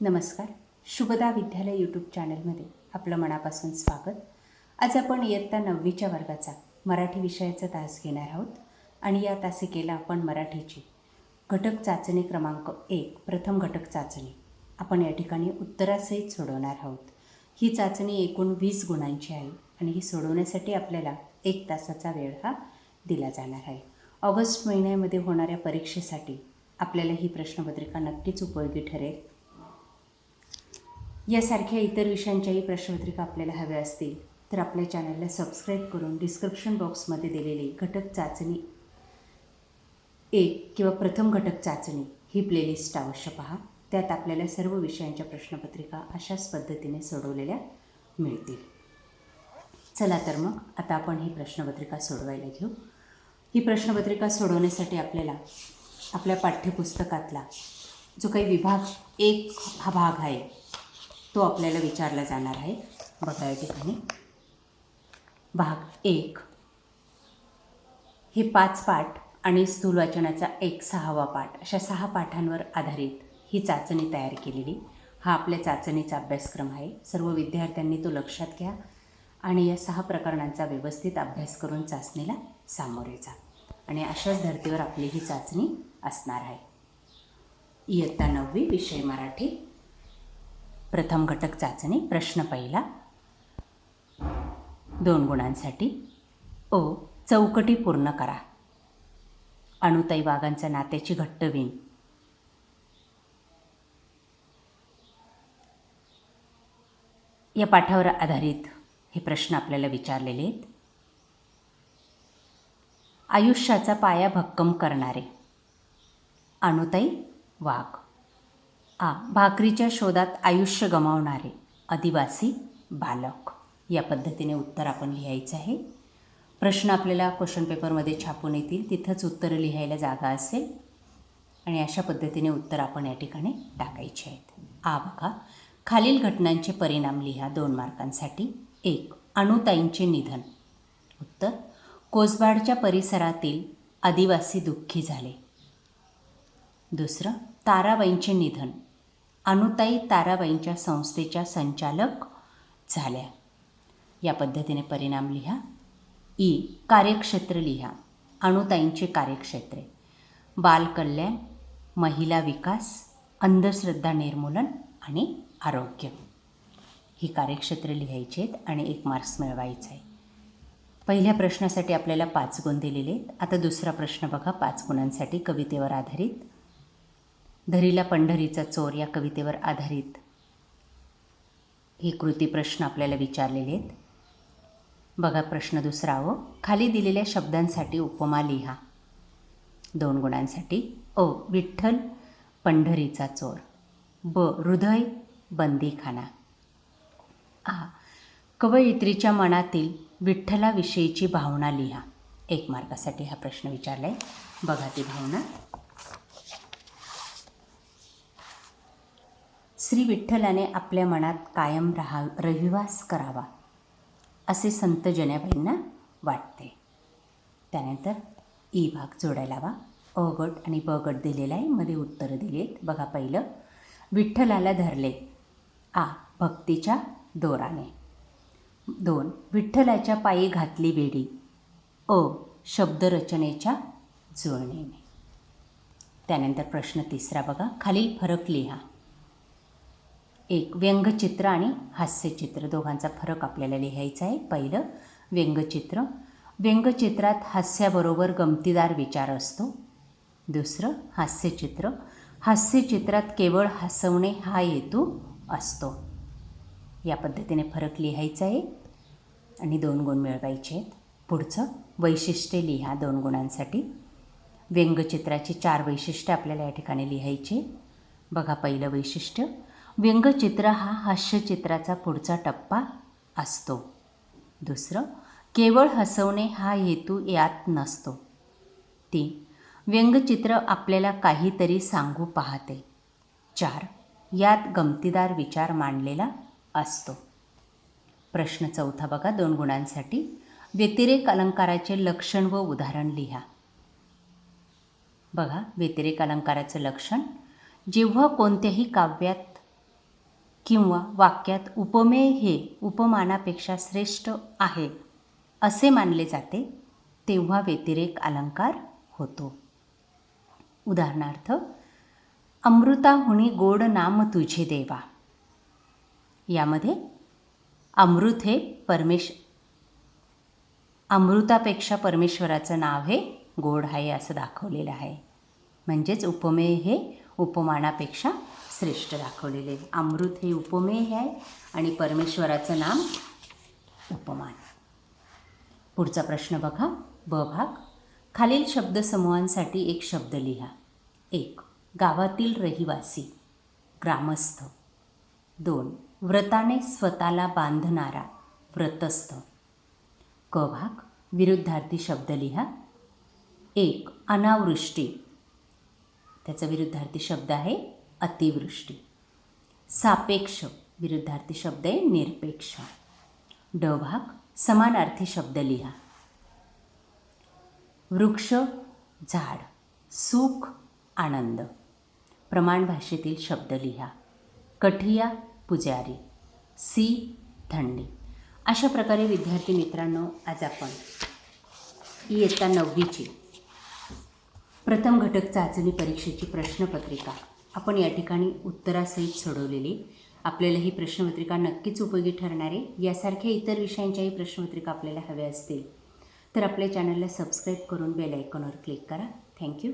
नमस्कार. शुभदा विद्यालय यूट्यूब चॅनलमध्ये आपलं मनापासून स्वागत. आज आपण इयत्ता नववीच्या वर्गाचा मराठी विषयाचा तास घेणार आहोत आणि या तासिकेला आपण मराठीची घटक चाचणी क्रमांक एक प्रथम घटक चाचणी. आपण या ठिकाणी उत्तरासहित सोडवणार आहोत. ही चाचणी एकूण वीस गुणांची आहे आणि ही सोडवण्यासाठी आपल्याला एक तासाचा वेळ हा दिला जाणार आहे. ऑगस्ट महिन्यामध्ये होणाऱ्या परीक्षेसाठी आपल्याला ही प्रश्नपत्रिका नक्कीच उपयोगी ठरेल. यासारख्या इतर विषयांच्याही प्रश्नपत्रिका आपल्याला हव्या असतील तर आपल्या चॅनलला सबस्क्राईब करून डिस्क्रिप्शन बॉक्समध्ये दिलेली घटक चाचणी एक किंवा प्रथम घटक चाचणी ही प्लेलिस्ट अवश्य पहा. त्यात आपल्याला सर्व विषयांच्या प्रश्नपत्रिका अशाच पद्धतीने सोडवलेल्या मिळतील. चला तर मग आता आपण ही प्रश्नपत्रिका सोडवायला घेऊ. ही प्रश्नपत्रिका सोडवण्यासाठी आपल्याला आपल्या पाठ्यपुस्तकातला जो काही विभाग एक हा भाग आहे तो आपल्याला विचारला जाणार आहे. बघा या ठिकाणी. भाग एक. हे पाच पाठ आणि स्थूल वाचनाचा एक सहावा पाठ अशा सहा पाठांवर आधारित ही चाचणी तयार केलेली. हा आपल्या चाचणीचा अभ्यासक्रम आहे. सर्व विद्यार्थ्यांनी तो लक्षात घ्या आणि या सहा प्रकरणांचा व्यवस्थित अभ्यास करून चाचणीला सामोरे जा. आणि अशाच धर्तीवर आपली ही चाचणी असणार आहे. इयत्ता नववी विषय मराठी. प्रथम घटक चाचणी प्रश्न पहिला. दोन गुणांसाठी. ओ चौकटी पूर्ण करा. अणुताई वाघांच्या नात्याची घट्ट विण या पाठावर आधारित हे प्रश्न आपल्याला विचारलेले आहेत. आयुष्याचा पाया भक्कम करणारे अणुताई वाघ. आ भाकरीच्या शोधात आयुष्य गमावणारे आदिवासी बालक. या पद्धतीने उत्तर आपण लिहायचं आहे. प्रश्न आपल्याला क्वेश्चन पेपरमध्ये छापून येतील. तिथंच उत्तरं लिहायला जागा असेल. आणि अशा पद्धतीने उत्तर आपण या ठिकाणी टाकायचे आहेत. आ बघा. खालील घटनांचे परिणाम लिहा दोन मार्कांसाठी. एक अणुताईंचे निधन. उत्तर कोसबाडच्या परिसरातील आदिवासी दुःखी झाले. दुसरं ताराबाईंचे निधन. अनुताई ताराबाईंच्या संस्थेच्या संचालक झाल्या. या पद्धतीने परिणाम लिहा. ई. कार्यक्षेत्र लिहा. अणुताईंचे कार्यक्षेत्रे. बालकल्याण महिला विकास अंधश्रद्धा निर्मूलन आणि आरोग्य. ही कार्यक्षेत्रे लिहायची आहेत आणि एक मार्क्स मिळवायचा आहे. पहिल्या प्रश्नासाठी आपल्याला पाच गुण दिलेले आहेत. आता दुसरा प्रश्न बघा. पाच गुणांसाठी कवितेवर आधारित धरीला पंढरीचा चोर या कवितेवर आधारित. हे कृती प्रश्न आपल्याला विचारलेले आहेत बघा प्रश्न दुसरा हो खाली दिलेल्या शब्दांसाठी उपमा लिहा. दोन गुणांसाठी. ओ. विठ्ठल पंढरीचा चोर. ब. हृदय बंदीखाना. आ. कवयित्रीच्या मनातील विठ्ठलाविषयीची भावना लिहा. एक मार्कासाठी हा प्रश्न विचारला आहे बघा ती भावना. श्री विठ्ठलाने आपल्या मनात कायम राहा रहिवास करावा असे संत जनाबाईंना वाटते. त्यानंतर ई भाग जोडायला हवा अ गट आणि ब गट दिलेला आहे. मध्ये उत्तरं दिली आहेत बघा पहिलं. विठ्ठलाला धरले. आ. भक्तीच्या दोराने. दोन. विठ्ठलाच्या पायी घातली बेडी. अ. शब्दरचनेच्या जुळणीने. त्यानंतर प्रश्न तिसरा बघा. खालील फरक लिहा. एक व्यंगचित्र आणि हास्यचित्र. दोघांचा फरक आपल्याला लिहायचा आहे. पहिलं व्यंगचित्र. व्यंगचित्रात हास्याबरोबर गमतीदार विचार असतो. दुसरं हास्यचित्र. हास्यचित्रात केवळ हसवणे हा हेतू असतो. या पद्धतीने फरक लिहायचा आहे. आणि दोन गुण मिळवायचे आहेत. पुढचं वैशिष्ट्ये लिहा दोन गुणांसाठी. व्यंगचित्राची चार वैशिष्ट्य आपल्याला या ठिकाणी लिहायची बघा पहिलं वैशिष्ट्य. व्यंगचित्र हा हास्यचित्राचा पुढचा टप्पा असतो. दुसरं केवळ हसवणे हा हेतू यात नसतो. तीन व्यंगचित्र आपल्याला काहीतरी सांगू पाहते. चार यात गमतीदार विचार मांडलेला असतो. प्रश्न चौथा बघा दोन गुणांसाठी. व्यतिरेक अलंकाराचे लक्षण व उदाहरण लिहा. बघा व्यतिरेक अलंकाराचं लक्षण जेव्हा कोणत्याही काव्यात किंवा वाक्यात उपमेय हे उपमानापेक्षा श्रेष्ठ आहे असे मानले जाते तेव्हा व्यतिरेक अलंकार होतो. उदाहरणार्थ अमृताहुणी गोड नाम तुझे देवा. यामध्ये अमृत हे परमेश अमृतापेक्षा परमेश्वराचं नाव हे गोड आहे असं दाखवलेलं आहे. म्हणजेच उपमेय हे उपमानापेक्षा श्रेष्ठ दाखवलेले. अमृत हे उपमेय आहे आणि परमेश्वराचं नाम उपमान. पुढचा प्रश्न बघा. ब भाग. खालील शब्दसमूहांसाठी एक शब्द लिहा. एक गावातील रहिवासी. ग्रामस्थ. दोन व्रताने स्वतःला बांधणारा. व्रतस्थ. क भाग. विरुद्धार्थी शब्द लिहा. एक अनावृष्टी. त्याचा विरुद्धार्थी शब्द आहे अतिवृष्टी. सापेक्ष विरुद्धार्थी शब्द आहे निरपेक्ष. ड भाग समानार्थी शब्द लिहा. वृक्ष झाड सुख आनंद. प्रमाण भाषेतील शब्द लिहा. कठिया पुजारी. सी थंडी अशा प्रकारे विद्यार्थी मित्रांनो आज आपण इयत्ता नववीची प्रथम घटक चाचणी परीक्षेची प्रश्नपत्रिका आपण या ठिकाणी उत्तरासहित सोडवलेली. आपल्याला ही प्रश्नपत्रिका नक्कीच उपयोगी ठरणारे यासारख्या इतर विषयांच्याही प्रश्नपत्रिका आपल्याला हव्या असतील. तर आपल्या चॅनलला सबस्क्राईब करून बेल आयकॉनवर क्लिक करा. थँक्यू